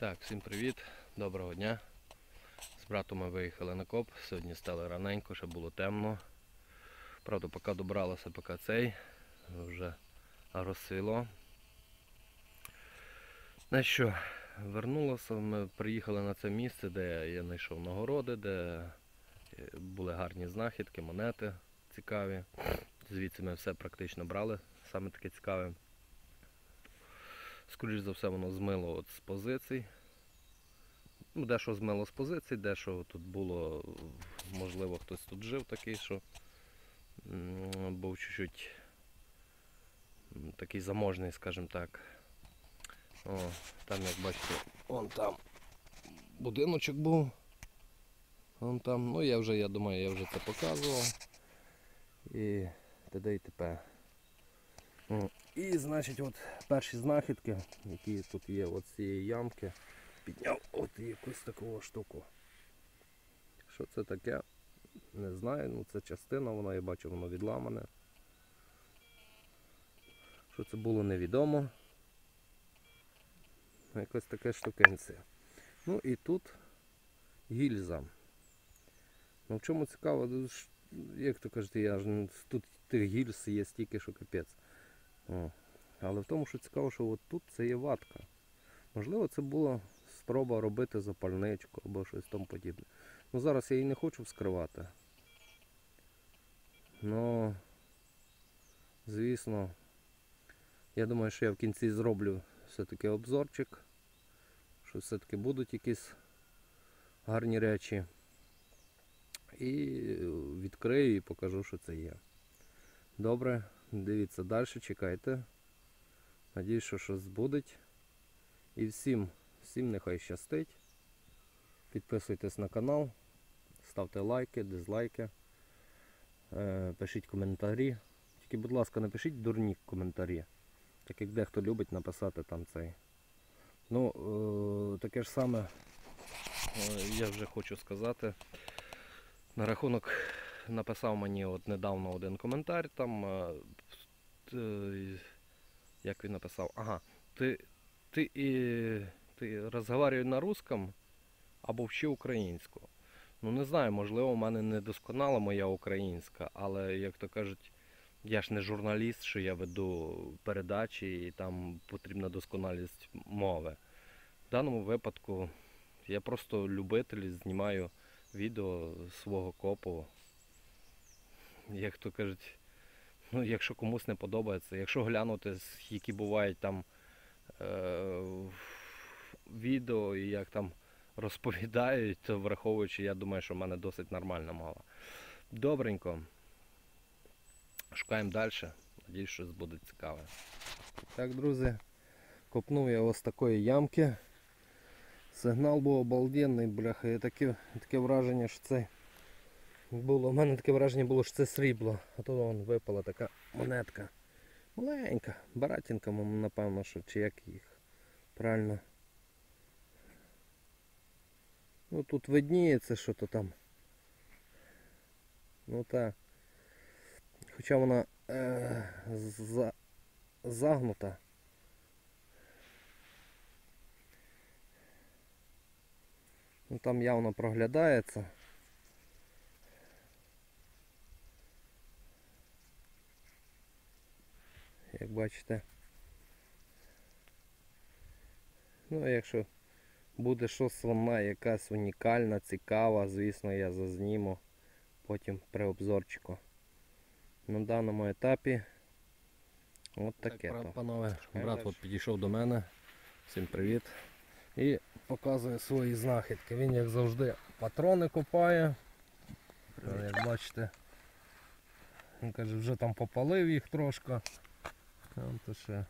Так, всім привіт, доброго дня. З братом ми виїхали на коп. Сьогодні стало раненько, ще було темно. Правда, поки добралося, поки цей, вже розсвіло. На що, вернулося, ми приїхали на це місце, де я знайшов нагороди, де е, були гарні знахідки, монети цікаві. Звідси ми все практично брали, саме таке цікаве. Скоріш за все, воно змило от з позицій. Ну, дещо змило з позицій, дещо тут було, можливо, хтось тут жив такий, що був чуть-чуть такий заможний, скажімо так. О, там, як бачите, вон там будиночок був. Вон там, ну я вже, я думаю, я вже це показував. І т.д. і т.п. І значить от перші знахідки, які тут є от цієї ямки, підняв от якусь таку штуку. Що це таке? Не знаю, ну це частина, вона я бачу, воно відламане. Що це було невідомо. Якось таке штукенце. Ну і тут гільза. Ну в чому цікаво, як то кажете, я ж тут тих гільз є стільки, що капець. О. Але в тому, що цікаво, що от тут це є ватка. Можливо, це була спроба робити запальничку або щось тому подібне. Ну зараз я її не хочу вскривати. Ну, звісно, я думаю, що я в кінці зроблю все-таки обзорчик. Що все-таки будуть якісь гарні речі. І відкрию і покажу, що це є. Добре, дивіться далі, чекайте. Надіюсь, що щось буде. І всім, всім нехай щастить. Підписуйтесь на канал, ставте лайки, дизлайки, е, пишіть коментарі. Тільки, будь ласка, напишіть дурні коментарі. Так як дехто любить написати там цей. Ну, е, таке ж саме е, я вже хочу сказати. На рахунок написав мені от недавно один коментар там. е, е, як він написав? Ага, ти, ти, і, ти розговорюй на русском або вчи українську. Ну не знаю, можливо, у мене не досконала моя українська, але як то кажуть, я ж не журналіст, що я веду передачі і там потрібна досконалість мови. В даному випадку я просто любитель, знімаю відео свого копу. Як то кажуть, ну, якщо комусь не подобається, якщо глянути, які бувають там е, відео і як там розповідають, то враховуючи, я думаю, що в мене досить нормальна мова. Добренько. Шукаємо далі. Надіюсь, щось буде цікаве. Так, друзі, копнув я ось такої ямки. Сигнал був обалденний, бляха. І таке, таке враження, що це було. У мене таке враження було, що це срібло. А то вон випала така монетка. Маленька, баратінка, напевно, що чи як їх. Правильно. Ну тут видніється, що то там. Ну так. Хоча вона е, за, загнута. Ну там явно проглядається. Як бачите. Ну, а якщо буде щось вона якась унікальна, цікава, звісно, я зазніму потім при обзорчику. На даному етапі от таке. Так, то. панове, брат от підійшов до мене. Всім привіт. І показує свої знахідки. Він, як завжди, патрони копає. Е, Як бачите, він каже, вже там попалив їх трошки. Там то ще,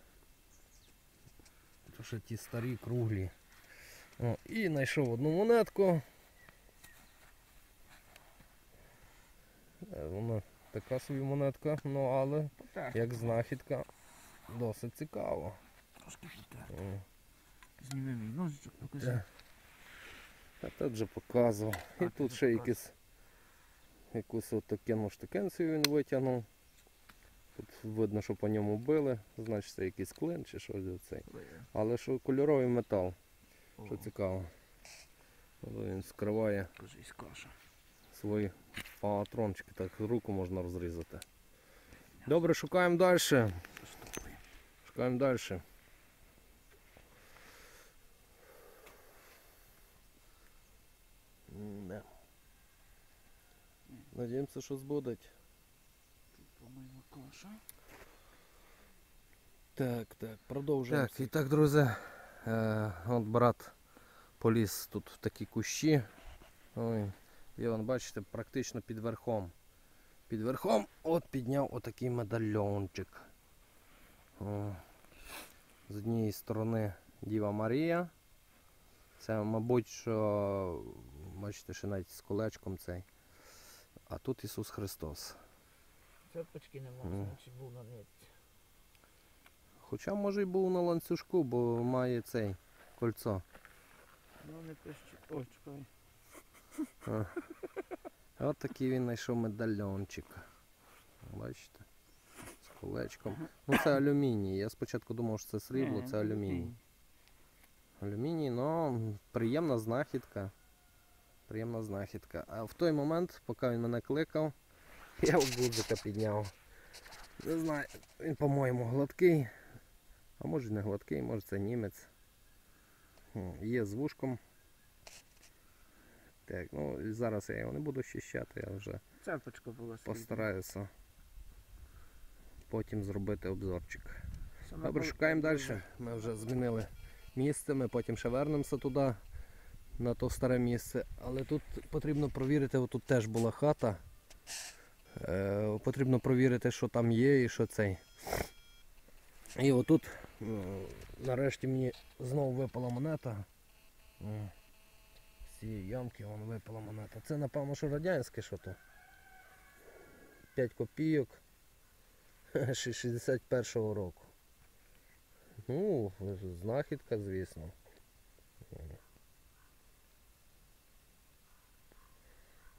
то ще ті старі круглі. О, і знайшов одну монетку. Е, Вона така собі монетка, ну але як знахідка досить цікаво. трошки. Зніми мій ножичок, покажи. А тут вже показував. І тут ще якісь якусь от таку штукенцію він витягнув. Тут видно, що по ньому били, значить це якийсь клин чи щось оцей. Але що кольоровий метал. що цікаво. От Він скриває свої патрончики, так руку можна розрізати. Добре, шукаємо далі. Шукаємо далі. Надіємося, що збудуть. По-моєму. Так, так, продовжуємо. Так, і так, друзі, е, от брат поліз тут в такі кущі. Ой, і он, бачите, практично під верхом. Під верхом от підняв отакий медальйончик. О, з однієї сторони Діва Марія. Це, мабуть, що, бачите, ще навіть з колечком цей. А тут Ісус Христос. Цепочки нема, Ну. значить був на нитці. Хоча може й був на ланцюжку, бо має цей кольцо. Ну не пищи. Ой, чекай. А. От такий він знайшов медальйончик. Бачите? З колечком. Ну це алюміній. Я спочатку думав, що це срібло, це алюміній. Алюміній, ну приємна знахідка. Приємна знахідка. А в той момент, поки він мене кликав, я у гудзика підняв. Не знаю, він, по-моєму, гладкий. А може не гладкий, може це німець. Є з вушком. Так, ну зараз я його не буду щищати, я вже Цепочка була постараюся потім зробити обзорчик. Саме Добре, шукаємо далі. Ми вже змінили місце, ми потім ще вернемося туди, на то старе місце. Але тут потрібно провірити, отут теж була хата. Е, потрібно провірити, що там є і що цей. І отут нарешті мені знову випала монета. З цієї ямки вон випала монета. Це напевно, що радянське що то. 5 копійок. Ще 61-го року. Ну, знахідка, звісно.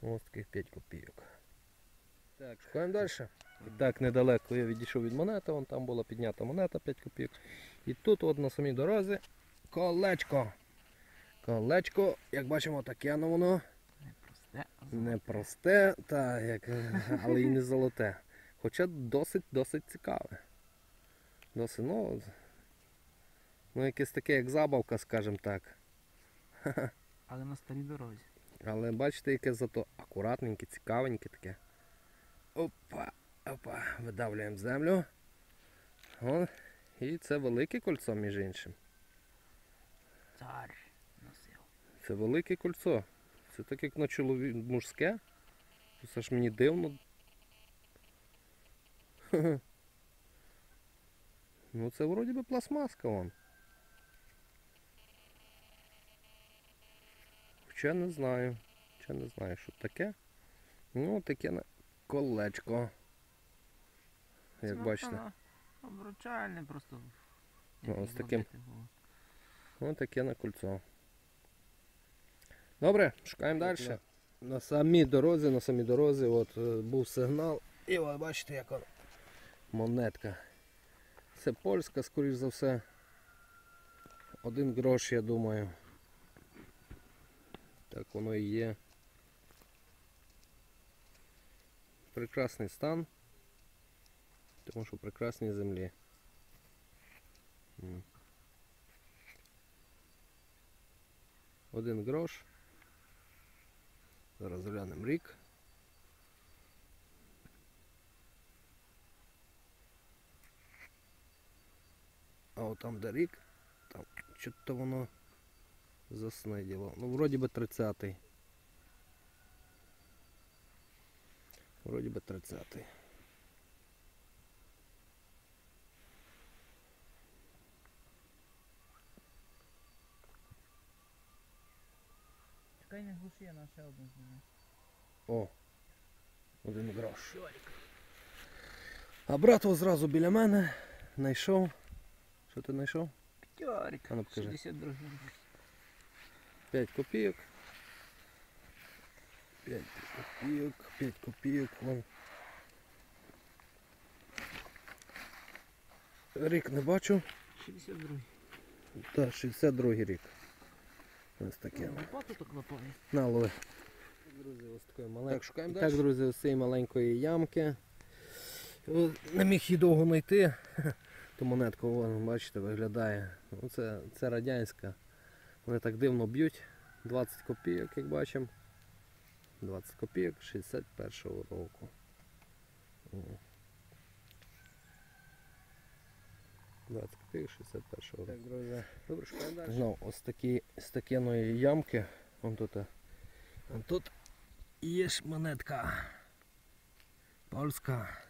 Ось таких 5 копійок. Так, шукаємо далі. Так недалеко я відійшов від монети, вон там була піднята монета 5 копійок. І тут от на самій дорозі колечко. Колечко, як бачимо, таке ну воно Не просте, а не просте, та, як, але й не золоте. Хоча досить досить цікаве. Досить, ну, ну якесь таке, як забавка, скажімо так. Але на старій дорозі. Але бачите, яке зато акуратненьке, цікавеньке таке. Опа, опа, видавлюємо землю. О, і це велике кольцо, між іншим. Цар носив. Це велике кольцо. Це так як на чолові... мужське. Це ж мені дивно. Ну це вроді би пластмаска вон. Хоча не знаю. Хоча не знаю, що таке. Ну, таке на колечко. Як Це, бачите. напевно, Обручальне просто. Ну, як з таким. Ось таке на кольцо. Добре, шукаємо далі. На самій дорозі, на самій дорозі от, е, був сигнал. І от бачите, як воно. Монетка. Це польська, скоріш за все. Один грош, я думаю. Так воно і є. Прекрасний стан. Тому що в прекрасній землі. Один грош. Зараз глянемо рік. А от там де рік, там що-то воно засниділо. Ну, вроді би 30-й. Вроді би 30-й. Чекай, не глуши, я на ще один зніму. О, один грош. А брат зразу біля мене знайшов. Що ти знайшов? П'ятьорик. А ну, 62 рік. 5 копійок. 5 копійок, 5 копійок. Вон. Рік не бачу. 62. Так, 62 рік. Ось таке. Лопату. На, лови. Друзі, ось такої маленької. Так, шукаємо Так, друзі, ось цієї маленької ямки. Не міг її довго знайти. Ту монетку, вон, бачите, виглядає. Ну, це, це радянська. Вони так дивно б'ють. 20 копійок, як бачимо. 20 копійок 61-го року. О. 20 копійок 61-го року. Добре, шукаємо далі. Знов ось такі з такеної ямки. Вон тут. е, Вон тут є ж монетка. Польська.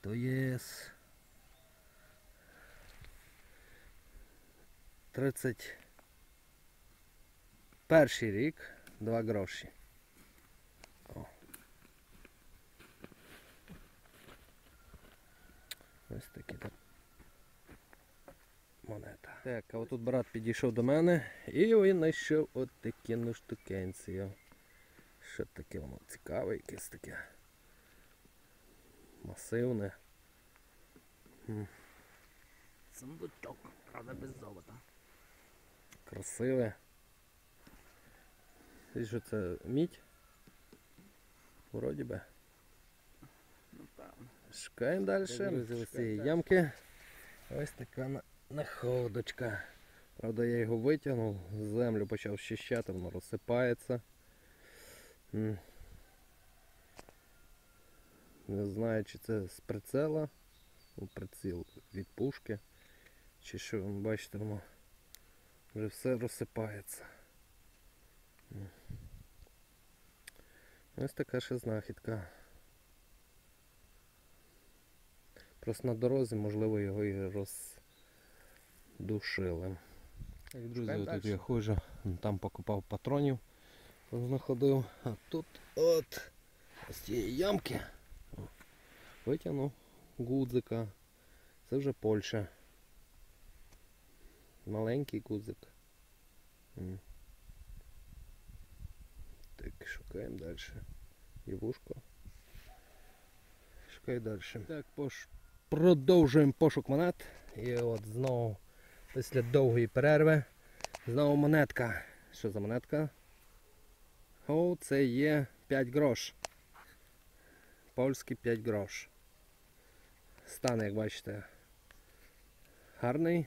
То є. з 31 рік, 2 гроші. О. Ось так монета. Так, а отут брат підійшов до мене і він знайшов от таку штукенцію. Що таке воно цікаве, якесь таке. Масивне. Сундучок. Правда без золота. Красиве. І що це мідь? Вроді би. Ну певно. Шукаємо далі. Шукаємо цієї ямки. Ось така находочка. Правда, я його витягнув, землю почав щищати, воно розсипається. Не знаю, чи це з прицела. Ну, приціл від пушки. Чи що, бачите, воно вже все розсипається. Ось така ще знахідка. Просто на дорозі, можливо, його і роздушили. Так, друзі, дальше. я ходжу, там покупав патронів, знаходив. А тут от з цієї ямки витягнув гудзика. Це вже Польща. Маленький гудзик. Так, шукаємо далі. Євушко. Шукай далі. Так, пош... продовжуємо пошук монет. І от знову після довгої перерви знову монетка. Що за монетка? О, це є 5 грош. Польський 5 грош. Стан, як бачите, гарний.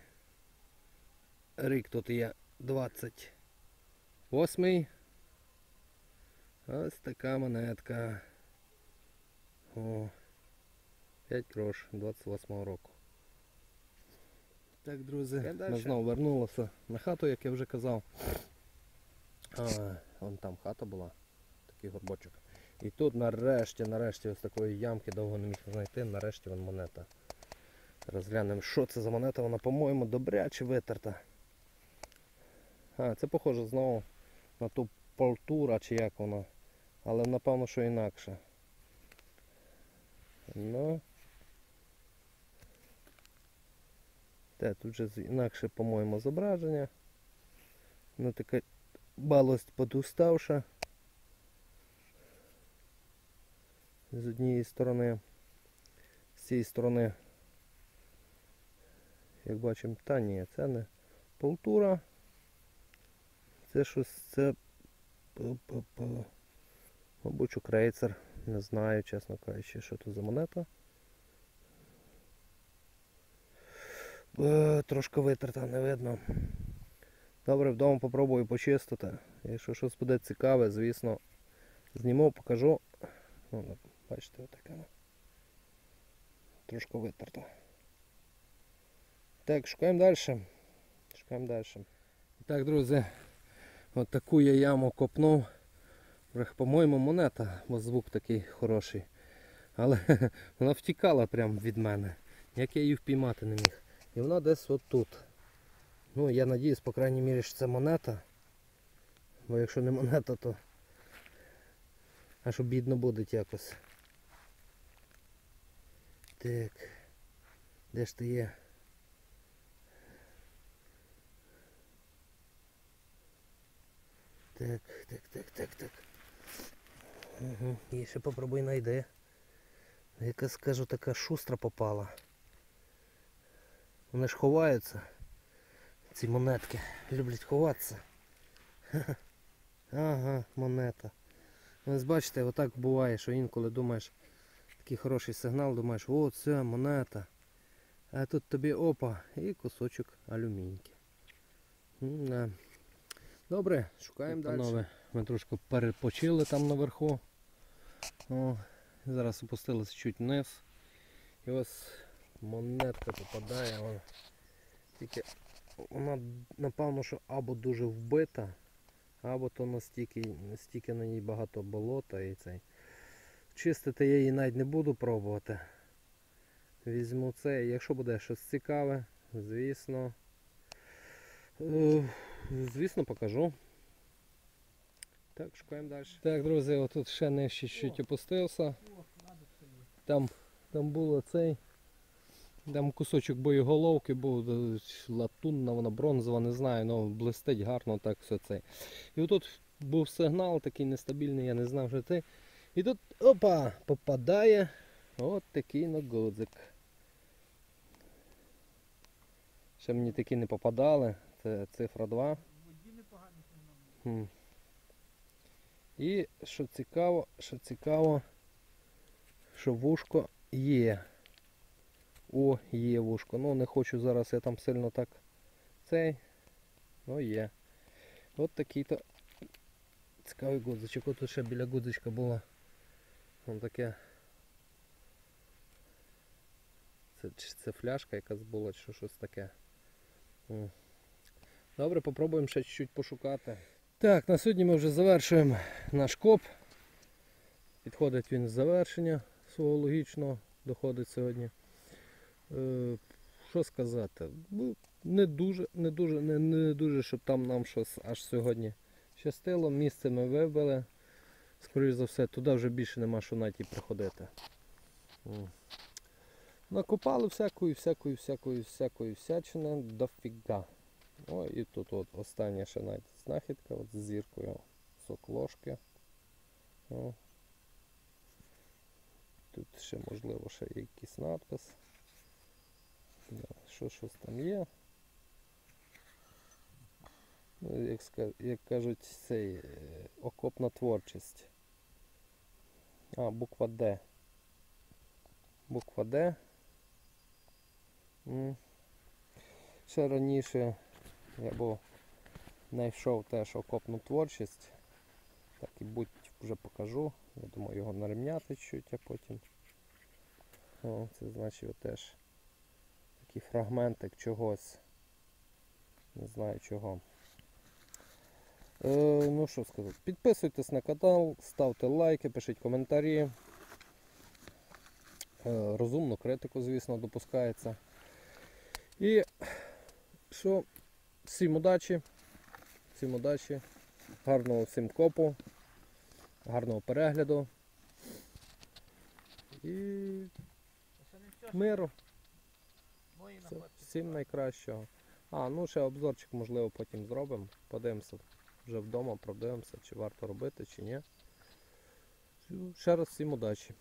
Рік тут є 28. Ось така монетка. О, 5 грош 28 року. Так, друзі, ми знову вернулися на хату, як я вже казав. А, вон там хата була, такий горбочок. І тут нарешті, нарешті, ось такої ямки довго не міг знайти, нарешті вон монета. Розглянемо, що це за монета, вона, по-моєму, добряче витерта. А, це похоже знову на ту полтура чи як вона. Але напевно, що інакше. Ну. Те, тут же інакше, по-моєму, зображення. Ну така балость подуставша. З однієї сторони. З цієї сторони. Як бачимо, та ні, це не полтура. Це щось, це. Мабуть, крейцер. Не знаю, чесно кажучи, що це за монета. Трошки витерта, не видно. Добре, вдома попробую почистити. Якщо щось буде цікаве, звісно, зніму, покажу. Ну, ну, бачите, отака. Трошки витерта. Так, шукаємо далі. Шукаємо далі. Так, друзі, от таку я яму копнув. По-моєму, монета, бо звук такий хороший. Але вона втікала прямо від мене. Як я її впіймати не міг. І вона десь от тут. Ну, я надіюсь, по крайній мірі, що це монета. Бо якщо не монета, то аж обідно буде якось. Так. Де ж ти є? Так, так, так, так, так. Угу. І ще попробуй найди. Яка, скажу, така шустра попала. Вони ж ховаються. Ці монетки люблять ховатися. Ага, монета. Ось бачите, отак буває, що інколи думаєш, такий хороший сигнал, думаєш, о, це монета. А тут тобі опа і кусочок алюміньки. Да. Добре, шукаємо далі. Панове, ми трошки перепочили там наверху. О, зараз опустилися чуть вниз. І ось монетка попадає. Вона. Тільки вона напевно, що або дуже вбита, або то настільки, настільки на ній багато болота і цей. Чистити я її навіть не буду пробувати. Візьму це. Якщо буде щось цікаве, звісно. е, Звісно, покажу. Так, шукаємо далі. Так, друзі, отут ще нижче чуть опустився. Там, там було цей. Там кусочок боєголовки був, е, латунна, вона бронзова, не знаю, ну блистить гарно так все це. І отут був сигнал такий нестабільний, я не знав, що це. І тут опа! Попадає от такий нагодзик. Ще мені такі не попадали. Це цифра 2. Хм. І що цікаво, що цікаво, що вушко є. О, є вушко. Ну не хочу зараз я там сильно так цей. Ну є. От такий то цікавий гудзичок. От ще біля гудзичка було. Вон таке. Це, чи це фляжка якась була, чи щось таке. Добре, попробуємо ще чуть-чуть пошукати. Так, на сьогодні ми вже завершуємо наш коп. Підходить він з завершення свого логічного, доходить сьогодні. Е, що сказати? Ну, не дуже, не дуже, не, не дуже, щоб там нам щось аж сьогодні щастило. Місце ми вибили. Скоріше за все, туди вже більше нема що наті приходити. Накопали всякої, всякої, всякої, всякої всячини дофіга. О, і тут от остання ще навіть знахідка от з зіркою. Сок ложки. О. Тут ще можливо ще якийсь надпис. Що щось там є. Ну, як, як кажуть, цей е, окопна творчість. А, буква Д. Буква Д. Ще раніше я був знайшов теж окопну творчість. Так і будь вже покажу. Я думаю його нарівняти чуть, а потім. О, це значить теж такий фрагментик чогось. Не знаю чого. Е, ну що сказати, підписуйтесь на канал, ставте лайки, пишіть коментарі. Е, розумну критику, звісно, допускається. І що, всім удачі, всім удачі, гарного всім копу, гарного перегляду і миру. Мої Все, всім найкращого. А, ну ще обзорчик можливо потім зробимо. Подивимося вже вдома, продивимося, чи варто робити, чи ні. Ще раз всім удачі.